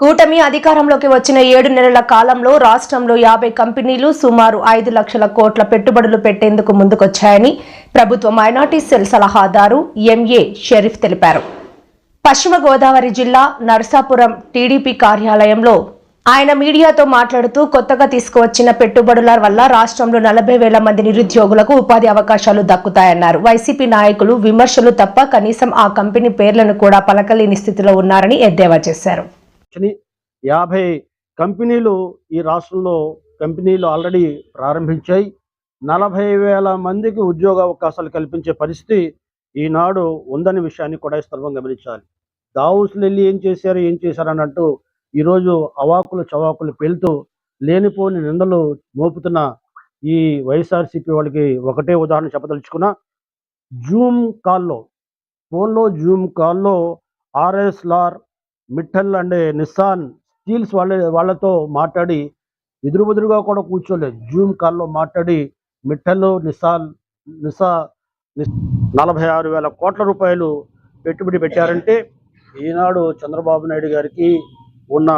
కూటమి అధికారంలోకి వచ్చిన ఏడు నెలల కాలంలో రాష్ట్రంలో యాభై కంపెనీలు సుమారు ఐదు లక్షల కోట్ల పెట్టుబడులు పెట్టేందుకు ముందుకొచ్చాయని ప్రభుత్వ మైనార్టీ సెల్ సలహాదారు ఎంఏ షరీఫ్ తెలిపారు. పశ్చిమ గోదావరి జిల్లా నర్సాపురం టీడీపీ కార్యాలయంలో ఆయన మీడియాతో మాట్లాడుతూ కొత్తగా తీసుకువచ్చిన పెట్టుబడుల వల్ల రాష్ట్రంలో నలభై వేల మంది నిరుద్యోగులకు ఉపాధి అవకాశాలు దక్కుతాయన్నారు. వైసీపీ నాయకులు విమర్శలు తప్ప కనీసం ఆ కంపెనీ పేర్లను కూడా పలకలేని స్థితిలో ఉన్నారని ఎద్దేవా చేశారు. లక్షని యాభై కంపెనీలు ఈ రాష్ట్రంలో కంపెనీలు ఆల్రెడీ ప్రారంభించాయి. నలభై వేల మందికి ఉద్యోగ అవకాశాలు కల్పించే పరిస్థితి ఈనాడు ఉందనే విషయాన్ని కూడా ఈ సందర్భంగా గమనించాలి. దావుసులు వెళ్ళి ఏం చేశారు ఏం చేశారు అంటూ ఈరోజు అవాకులు చవాకులు పేలుతూ లేనిపోని నిందలు మోపుతున్న ఈ వైఎస్ఆర్సీపీ వాళ్ళకి ఒకటే ఉదాహరణ చెప్పదలుచుకున్నా జూమ్ కాల్లో ఫోన్లో జూమ్ కాల్లో Arcelor Mittal and Nissan steels వాళ్ళ వాళ్ళతో మాట్లాడి ఎదురుబెదురుగా కూడా కూర్చోలేదు. జూమ్ కాల్లో మాట్లాడి మిట్టల్ నిస్సాన్ నిసా నిస్- నలభై ఆరు వేల కోట్ల రూపాయలు పెట్టుబడి పెట్టారంటే ఈనాడు చంద్రబాబు నాయుడు గారికి ఉన్న